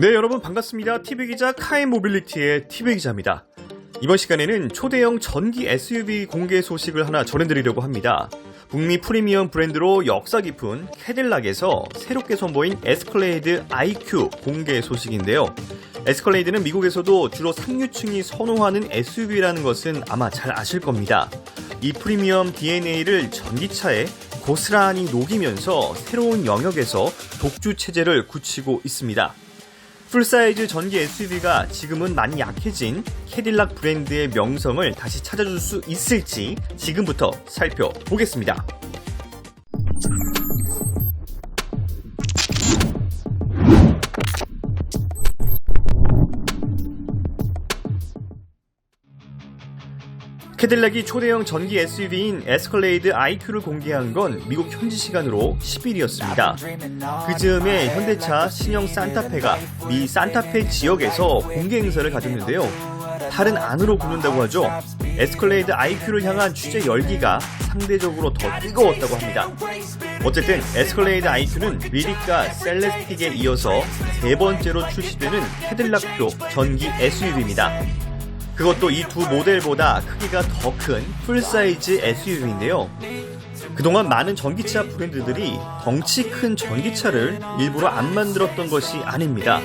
네, 여러분 반갑습니다. TV 기자 카이 모빌리티의 TV 기자입니다. 이번 시간에는 초대형 전기 SUV 공개 소식을 하나 전해드리려고 합니다. 북미 프리미엄 브랜드로 역사 깊은 캐딜락에서 새롭게 선보인 에스컬레이드 IQ 공개 소식인데요. 에스컬레이드는 미국에서도 주로 상류층이 선호하는 SUV라는 것은 아마 잘 아실 겁니다. 이 프리미엄 DNA를 전기차에 고스란히 녹이면서 새로운 영역에서 독주 체제를 굳히고 있습니다. 풀사이즈 전기 SUV가 지금은 많이 약해진 캐딜락 브랜드의 명성을 다시 찾아줄 수 있을지 지금부터 살펴보겠습니다. 캐딜락이 초대형 전기 SUV인 에스컬레이드 IQ를 공개한 건 미국 현지 시간으로 10일이었습니다. 그 즈음에 현대차 신형 산타페가 미 산타페 지역에서 공개 행사를 가졌는데요. 탈은 안으로 굽는다고 하죠. 에스컬레이드 IQ를 향한 취재 열기가 상대적으로 더 뜨거웠다고 합니다. 어쨌든 에스컬레이드 IQ는 리릭과 셀레스틱에 이어서 세 번째로 출시되는 캐딜락표 전기 SUV입니다. 그것도 이 두 모델보다 크기가 더 큰 풀사이즈 SUV인데요. 그동안 많은 전기차 브랜드들이 덩치 큰 전기차를 일부러 안 만들었던 것이 아닙니다.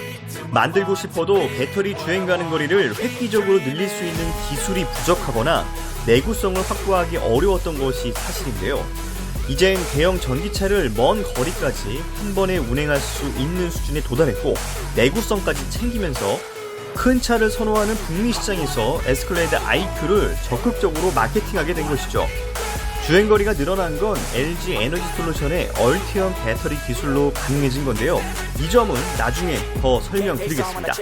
만들고 싶어도 배터리 주행 가는 거리를 획기적으로 늘릴 수 있는 기술이 부족하거나 내구성을 확보하기 어려웠던 것이 사실인데요. 이젠 대형 전기차를 먼 거리까지 한 번에 운행할 수 있는 수준에 도달했고 내구성까지 챙기면서 큰 차를 선호하는 북미 시장에서 에스컬레이드 IQ를 적극적으로 마케팅하게 된 것이죠. 주행거리가 늘어난 건 LG 에너지 솔루션의 얼티엄 배터리 기술로 가능해진 건데요. 이 점은 나중에 더 설명드리겠습니다.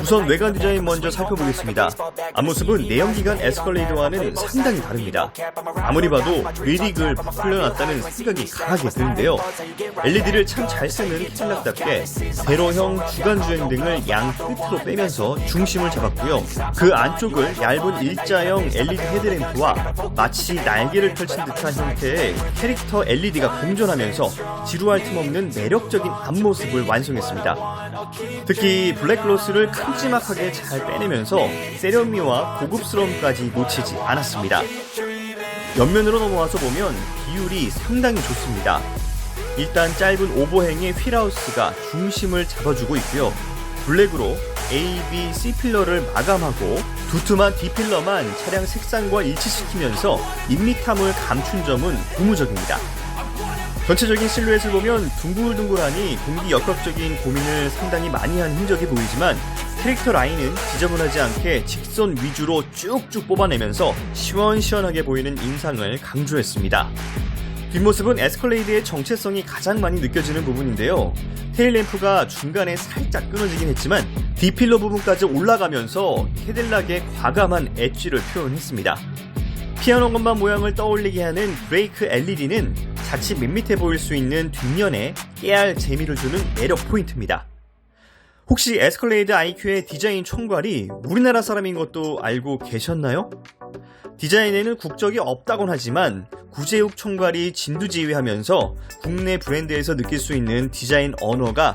우선 외관 디자인 먼저 살펴보겠습니다. 앞모습은 내연기관 에스컬레이드와는 상당히 다릅니다. 아무리 봐도 리릭을 풀려놨다는 생각이 강하게 드는데요. LED를 참 잘 쓰는 캐딜락답게 세로형 주간 주행 등을 양 끝으로 빼면서 중심을 잡았고요. 그 안쪽을 얇은 일자형 LED 헤드램프와 마치 날개를 펼친 듯한 형태의 캐릭터 LED가 공존하면서 지루할 틈 없는 매력적인 앞모습을 완성했습니다. 특히 블랙글로스를 큼지막하게 잘 빼내면서 세련미와 고급스러움까지 놓치지 않았습니다. 옆면으로 넘어와서 보면 비율이 상당히 좋습니다. 일단 짧은 오버행의 휠하우스가 중심을 잡아주고 있고요. 블랙으로 A, B, C 필러를 마감하고 두툼한 D 필러만 차량 색상과 일치시키면서 밋밋함을 감춘 점은 고무적입니다. 전체적인 실루엣을 보면 둥글둥글하니 공기 역학적인 고민을 상당히 많이 한 흔적이 보이지만 캐릭터 라인은 지저분하지 않게 직선 위주로 쭉쭉 뽑아내면서 시원시원하게 보이는 인상을 강조했습니다. 뒷모습은 에스컬레이드의 정체성이 가장 많이 느껴지는 부분인데요. 테일램프가 중간에 살짝 끊어지긴 했지만 디필러 부분까지 올라가면서 캐딜락의 과감한 엣지를 표현했습니다. 피아노 건반 모양을 떠올리게 하는 브레이크 LED는 자칫 밋밋해 보일 수 있는 뒷면에 깨알 재미를 주는 매력 포인트입니다. 혹시 에스컬레이드 IQ의 디자인 총괄이 우리나라 사람인 것도 알고 계셨나요? 디자인에는 국적이 없다곤 하지만 구제욱 총괄이 진두지휘하면서 국내 브랜드에서 느낄 수 있는 디자인 언어가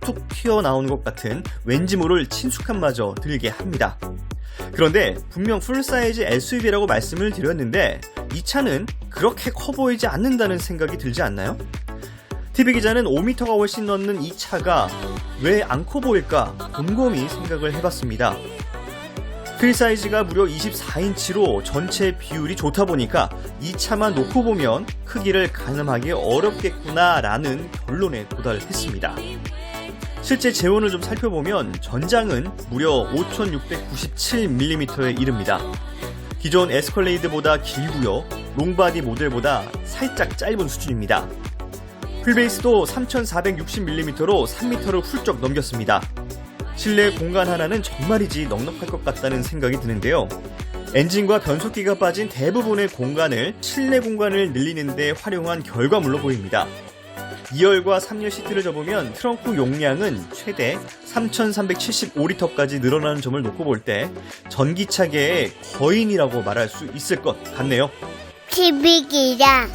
툭툭 튀어나오는 것 같은 왠지 모를 친숙함마저 들게 합니다. 그런데 분명 풀사이즈 SUV라고 말씀을 드렸는데 이 차는 그렇게 커 보이지 않는다는 생각이 들지 않나요? TV 기자는 5m가 훨씬 넘는 이 차가 왜 안 커 보일까 곰곰이 생각을 해봤습니다. 휠 사이즈가 무려 24인치로 전체 비율이 좋다 보니까 이 차만 놓고 보면 크기를 가늠하기 어렵겠구나라는 결론에 도달했습니다. 실제 재원을 좀 살펴보면 전장은 무려 5697mm에 이릅니다. 기존 에스컬레이드보다 길고요. 롱바디 모델보다 살짝 짧은 수준입니다. 휠베이스도 3460mm로 3m를 훌쩍 넘겼습니다. 실내 공간 하나는 정말이지 넉넉할 것 같다는 생각이 드는데요. 엔진과 변속기가 빠진 대부분의 공간을 실내 공간을 늘리는데 활용한 결과물로 보입니다. 2열과 3열 시트를 접으면 트렁크 용량은 최대 3,375리터까지 늘어나는 점을 놓고 볼 때 전기차계의 거인이라고 말할 수 있을 것 같네요. TV기자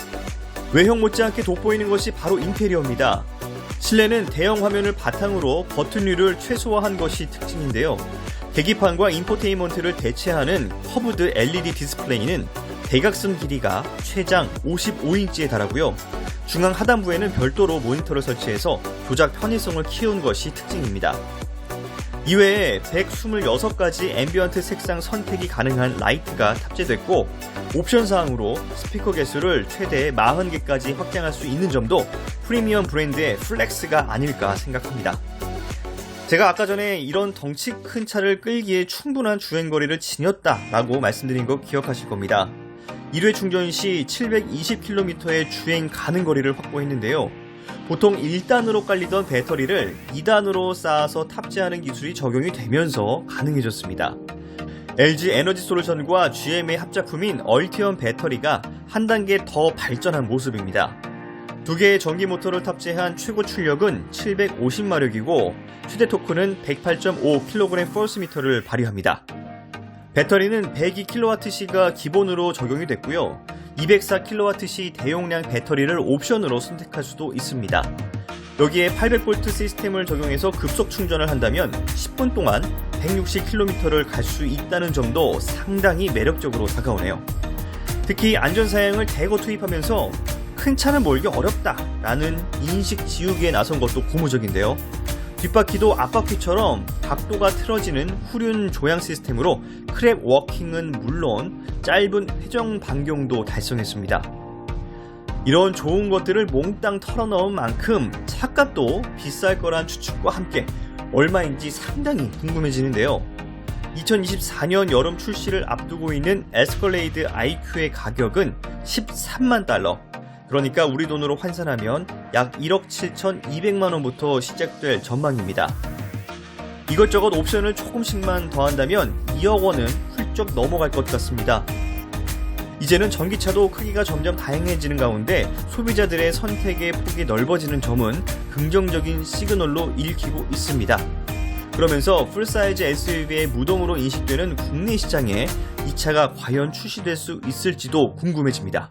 외형 못지않게 돋보이는 것이 바로 인테리어입니다. 실내는 대형 화면을 바탕으로 버튼류를 최소화한 것이 특징인데요. 계기판과 인포테인먼트를 대체하는 커브드 LED 디스플레이는 대각선 길이가 최장 55인치에 달하고요. 중앙 하단부에는 별도로 모니터를 설치해서 조작 편의성을 키운 것이 특징입니다. 이외에 126가지 앰비언트 색상 선택이 가능한 라이트가 탑재됐고 옵션 사항으로 스피커 개수를 최대 40개까지 확장할 수 있는 점도 프리미엄 브랜드의 플렉스가 아닐까 생각합니다. 제가 아까 전에 이런 덩치 큰 차를 끌기에 충분한 주행거리를 지녔다라고 말씀드린 거 기억하실 겁니다. 1회 충전 시 720km의 주행 가능 거리를 확보했는데요. 보통 1단으로 깔리던 배터리를 2단으로 쌓아서 탑재하는 기술이 적용이 되면서 가능해졌습니다. LG 에너지 솔루션과 GM의 합작품인 얼티엄 배터리가 한 단계 더 발전한 모습입니다. 두 개의 전기 모터를 탑재한 최고 출력은 750마력이고 최대 토크는 108.5kg 포스미터를 발휘합니다. 배터리는 102kWh가 기본으로 적용이 됐고요. 204kWh 대용량 배터리를 옵션으로 선택할 수도 있습니다. 여기에 800V 시스템을 적용해서 급속 충전을 한다면 10분 동안 160km를 갈 수 있다는 점도 상당히 매력적으로 다가오네요. 특히 안전사양을 대거 투입하면서 큰 차는 몰기 어렵다라는 인식 지우기에 나선 것도 고무적인데요. 뒷바퀴도 앞바퀴처럼 각도가 틀어지는 후륜 조향 시스템으로 크랩 워킹은 물론 짧은 회전 반경도 달성했습니다. 이런 좋은 것들을 몽땅 털어넣은 만큼 차값도 비쌀 거란 추측과 함께 얼마인지 상당히 궁금해지는데요. 2024년 여름 출시를 앞두고 있는 에스컬레이드 IQ의 가격은 13만 달러. 그러니까 우리 돈으로 환산하면 약 1억 7,200만 원부터 시작될 전망입니다. 이것저것 옵션을 조금씩만 더한다면 2억 원은 훌쩍 넘어갈 것 같습니다. 이제는 전기차도 크기가 점점 다양해지는 가운데 소비자들의 선택의 폭이 넓어지는 점은 긍정적인 시그널로 읽히고 있습니다. 그러면서 풀사이즈 SUV의 무덤으로 인식되는 국내 시장에 이 차가 과연 출시될 수 있을지도 궁금해집니다.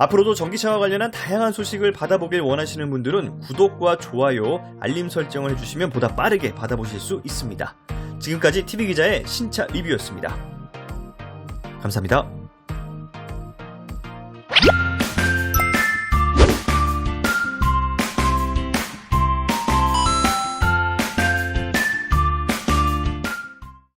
앞으로도 전기차와 관련한 다양한 소식을 받아보길 원하시는 분들은 구독과 좋아요, 알림 설정을 해주시면 보다 빠르게 받아보실 수 있습니다. 지금까지 TV기자의 신차 리뷰였습니다. 감사합니다.